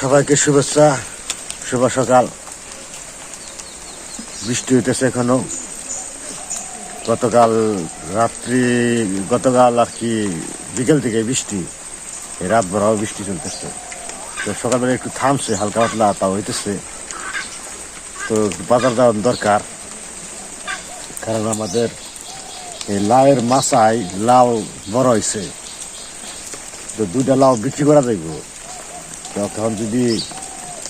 সবাইকে শুভেচ্ছা, শুভ সকাল। বৃষ্টি হইতেছে এখনও। গতকাল রাত্রি, গতকাল আর কি বিকেল থেকে বৃষ্টি। রাত ভরাও বৃষ্টি চলতেছে। তো সকালবেলা একটু থামছে, হালকা পাতলা তাও হইতেছে। তো বাজার যাওয়ার দরকার। কারণ আমাদের এই লাউয়ের মাচায় লাউ বড় হয়েছে তো দুইটা লাউ বিক্রি করা যাইব। তখন যদি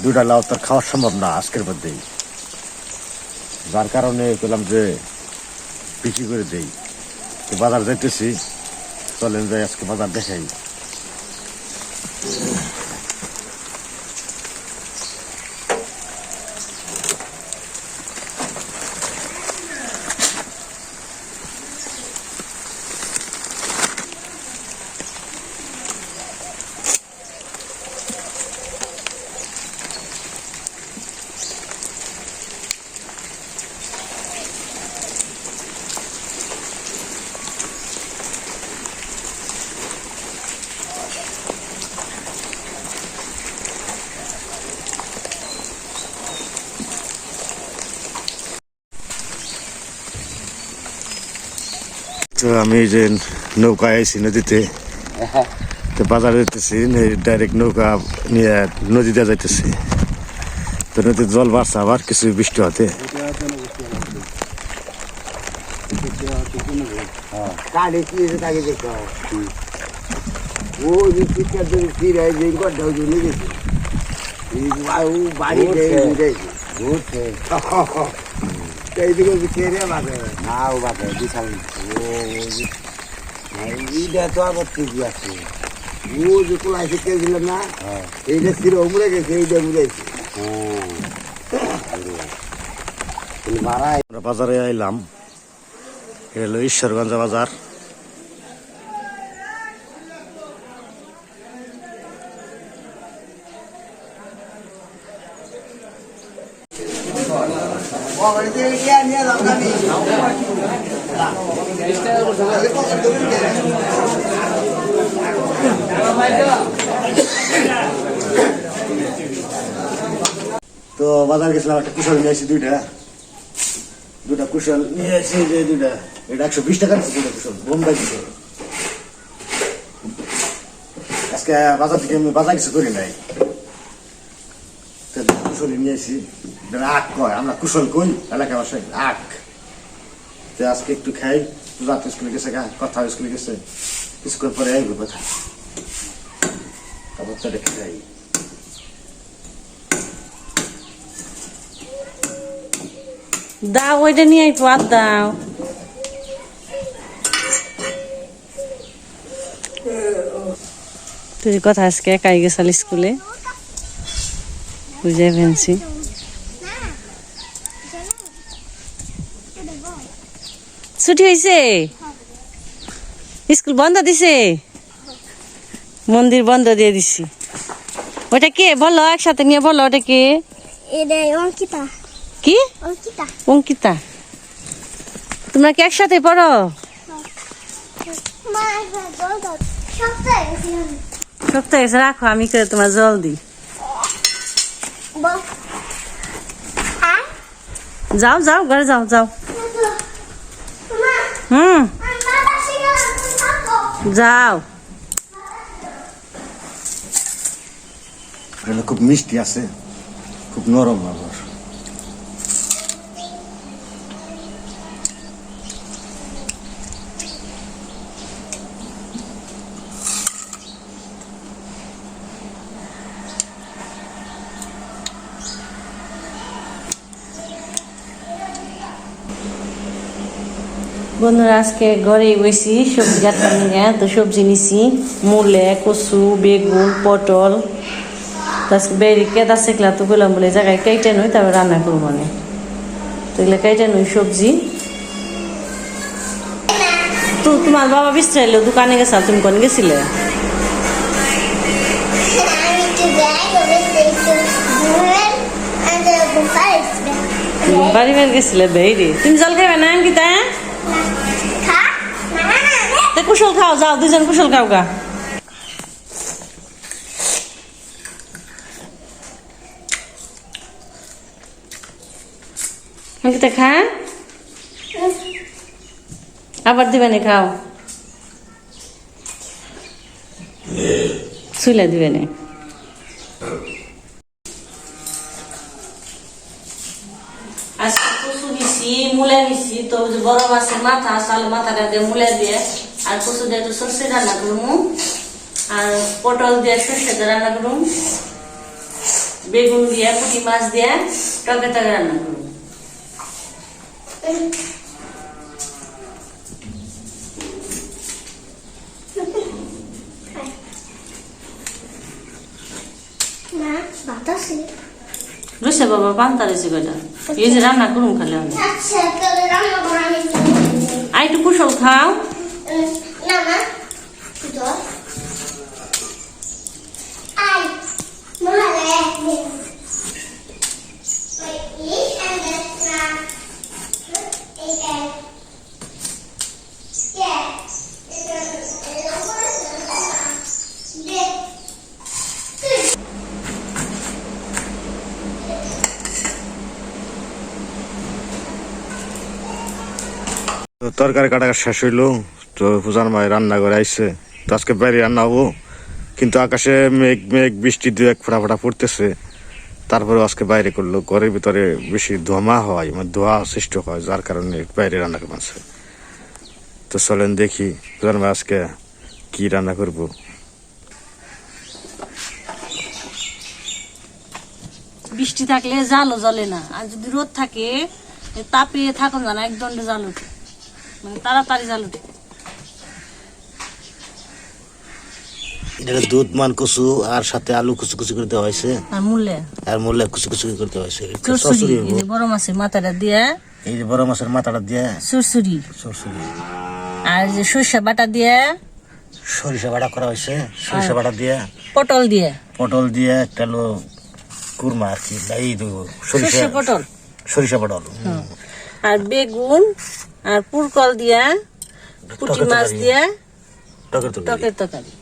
দুটা লাউ তার খাওয়া সম্ভব না আজকের মধ্যেই। যার কারণে বললাম যে বিক্রি করে দেই। বাজার যাইতেছি, চলেন যাই আজকে বাজার দেখাই। আমি যে নৌকায় আইছি নদীতে। তো বাজারে যেতেছি ডাইরেক্ট নৌকা নিয়ে নদীতে যাইতেছি। তো নদীতে জল বাড়ছে আবার কিছু বৃষ্টি হতে। হয়। হয়ে বাড়ি এইদিকে ছেড়ে বাঁধে না ও বাঁধে বিশাল। ও এইটা তো আবার ঠিকই আছে। ও যে শিখতে না? এইটা ছিল উমড়ে গেছে এইটা উড়েছে বাড়াই। আমরা বাজারে আইলাম এটা হলো ঈশ্বরগঞ্জ বাজার। তো বাজার গেছিলাম একটা কুশল নিয়ে আসি দুইটা। দুটা কুশল নিয়ে আসি যে দুইটা। এটা একশো বিশ টাকা দিচ্ছে দুটা কুশল, বোম্বাই দিচ্ছে আজকে বাজার থেকে আমি বাজার কিছু করি নাই। কুশল নিয়ে আসি আখ কয়, আমরা কুশল কই? এলাকা বাসায় আখ তো আজকে একটু খাই। রাত স্কুলে গেছে গা কথা স্কুলে গেছে কিছুক্ষণ পরে আইব কথা তারপর তো রেখে যাই দাও ওইটা নিয়ে আইপো আর দাও তুই কথা আজকে একাই গেছাল স্কুলে? বুঝাই ফেলছি। ছুটি হয়েছে স্কুল বন্ধ দিছে? মন্দির বন্ধ দিয়ে দিছি। ওটা কে? বলো একসাথে নিয়ে বলো ওটা কে? অঙ্কিতা। কি? অঙ্কিতা। অঙ্কিতা। তোমরা কি একসাথে পড়ো? সপ্তাহে রাখো আমি করে তোমার জল দিই। যাও যাও ঘরে যাও যাও। হুম। যাও। খুব মিষ্টি আছে খুব নরম আবার। বন্ধুরা আজকে ঘরে বসি সবজি কাটতে নিয়ে তো সবজি নিছি মূলে কচু বেগুন পটল। তো আজকে বেরি কেদা শেখলা তো বললাম বলে জায়গায় কেটে নই তারপর রান্না করব মানে তো এগুলো কেটে নই সবজি। তো তোমার বাবা বিশ্রাইলো দোকানে গেছা তুমি কোন গেছিলে? বাড়ি বের গেছিলে বেরি? তুমি জল খাবে না না না না তো? কুশল খাও যাও দুজন কুশল খাও গা। অঙ্কিতা খা। আবার দিবেনি খাও। সুইলা দিবেনি মূলা দিছি তো বড় মাছের মাথা আসলে মাথাটা দিয়ে মূলা দিয়ে আর কচু দিয়ে একটু সর্ষে রান্না করব। আর পটল দিয়ে সর্ষে দিয়ে রান্না করব। বেগুন দিয়ে, পুঁটি মাছ দিয়ে টকে টকে রান্না করব। মা, বাতাসে। রয়েছে বাবা পান্তা রয়েছে কয়টা? এই যে রান্না করুন খালি আমি। আর একটু কুশল খাও। না তরকারি কাটা শেষ হইল, তো পূজার মায়ের রান্না করে আইসে তো আজকে বাইরে রান্না হব। কিন্তু আকাশে মেঘ মেঘ, বৃষ্টি দু এক ফোটা ফোটা পড়তেছে। তারপরে আজকে বাইরে করল। ঘরের ভিতরে বেশি ধোঁয়া হয় মানে ধোঁয়া সৃষ্টি হয়, যার কারণে বাইরে রান্না করছে তো চলেন দেখি, পূজার মা আজকে কি রান্না করব। বৃষ্টি থাকলে জালও জ্বলে না। আর যদি রোদ থাকে তাপিয়ে থাকুন জানা, এক দণ্ডে জাল উঠে। মানে তাড়াতাড়ি জাল উঠে। এটা দুধ মান কচু আর সাথে আলু কুচু কুচু করে দেওয়া হয়েছে। আর আর কুচু কুচু করে দেওয়া হয়েছে। চরচুরি বড় মাছের মাথাটা দিয়ে। এই যে বড় মাছের মাথাটা দিয়ে। চরচুরি আর যে সর্ষে বাটা দিয়ে। সরিষা বাটা করা হয়েছে। সরিষা বাটা দিয়ে। পটল দিয়ে। পটল দিয়ে একটা হলো কুরমা আর কি এই সরিষা পটল। সরিষা পটল। আর বেগুন আর পুরকল দিয়া পুঁটি মাছ দিয়া টকের তরকারি।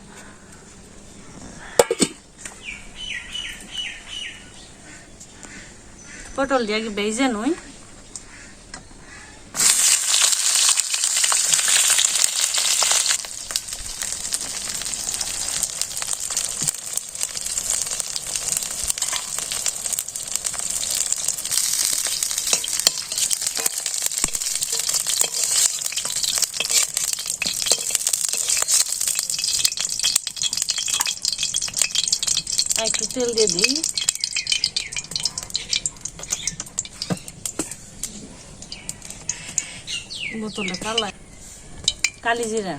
পটল দিয়া কি বেজে নই? তেল দিয়ে দিই। বোতলে কালা কালি জিরা।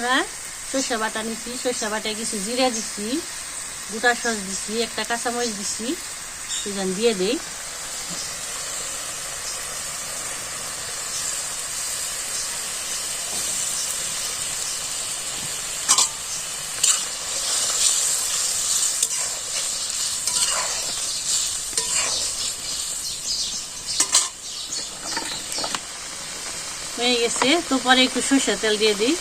বন্ধুরা, সর্ষে বাটা নিচ্ছি সর্ষে বাটায় কিছু জিরে দিচ্ছি দুটা সস দিছি, একটা কাঁচামরিচ দিছি সেখান দিয়ে দেই। হয়ে গেছে, তো পরে একটু সর্ষে তেল দিয়ে দিই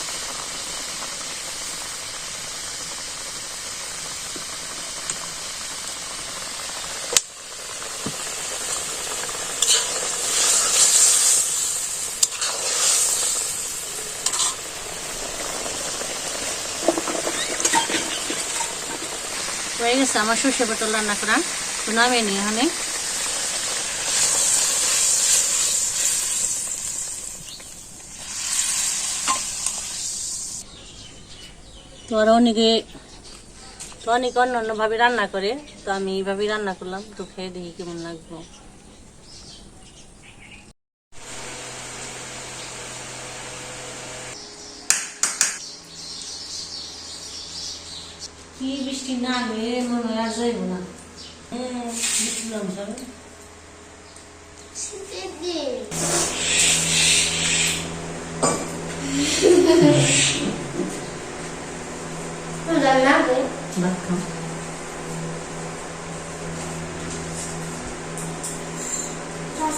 হয়ে গেছে আমার সর্ষে পটল রান্না করা তো নামিয়ে নিই তো আর অনেকে তো অনেকে অন্য অন্যভাবে রান্না করে, তো আমি এইভাবেই রান্না করলাম। তো খেয়ে দেখি কেমন লাগবে। কি বৃষ্টি না হলে মনে হয় আর যাইব না বৃষ্টি নামছে শীতের দিন রান্না হবে ভাত খাও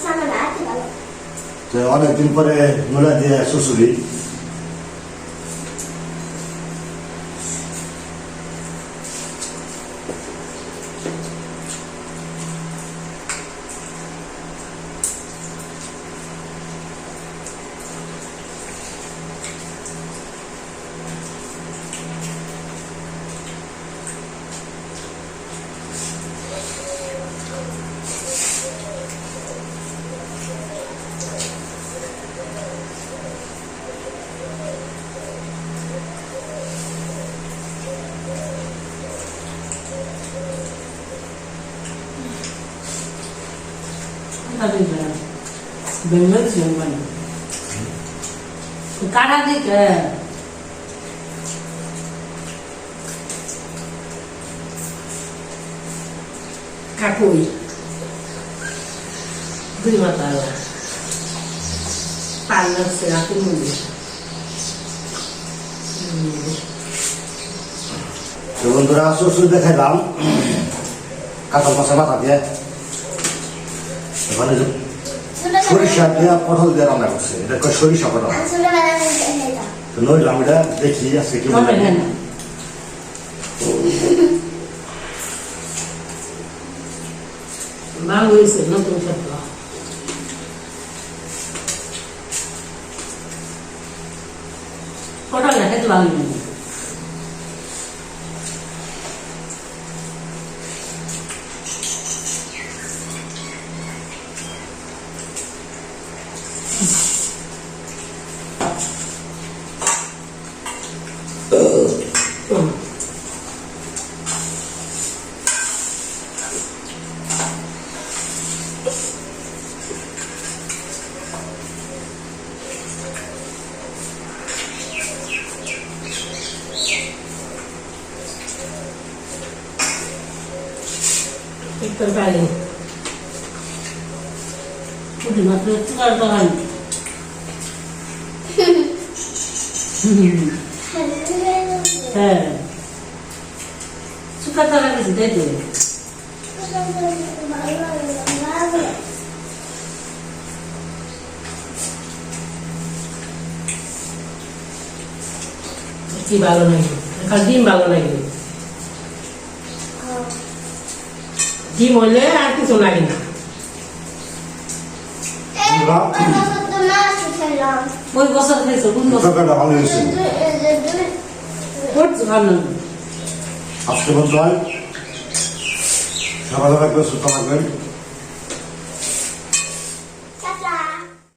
সামনে আছে ভালো তো অনেকদিন পরে মূলা দিয়ে শ্বশুরি বেঙ্গল মানে কাটা দিকে কাকুই দুই মাথা পার্লার সে মন্দির বন্ধুরা শ্বশুর দেখাইলাম। কাঁঠাল মাছের মাথা দিয়ে। ওখানে সরিষা দিয়ে পটল দিয়ে রান্না করছে এটা কয় সরিষা পটল? এটা দেখি আজকে ভালো লাগে একটু পারি পুটি মাত্র চুকার দোকান হ্যাঁ চুকার দোকান গেছি তাই তো কি ভালো লাগে এখন ডিম হইলে আর কিছু লাগে না। ওই বছর খাইছো কোন বছর? ভালো হয়েছে। ভালো। আজকে বন্ধু হয় সবাই সবাই সুস্থ থাকবেন।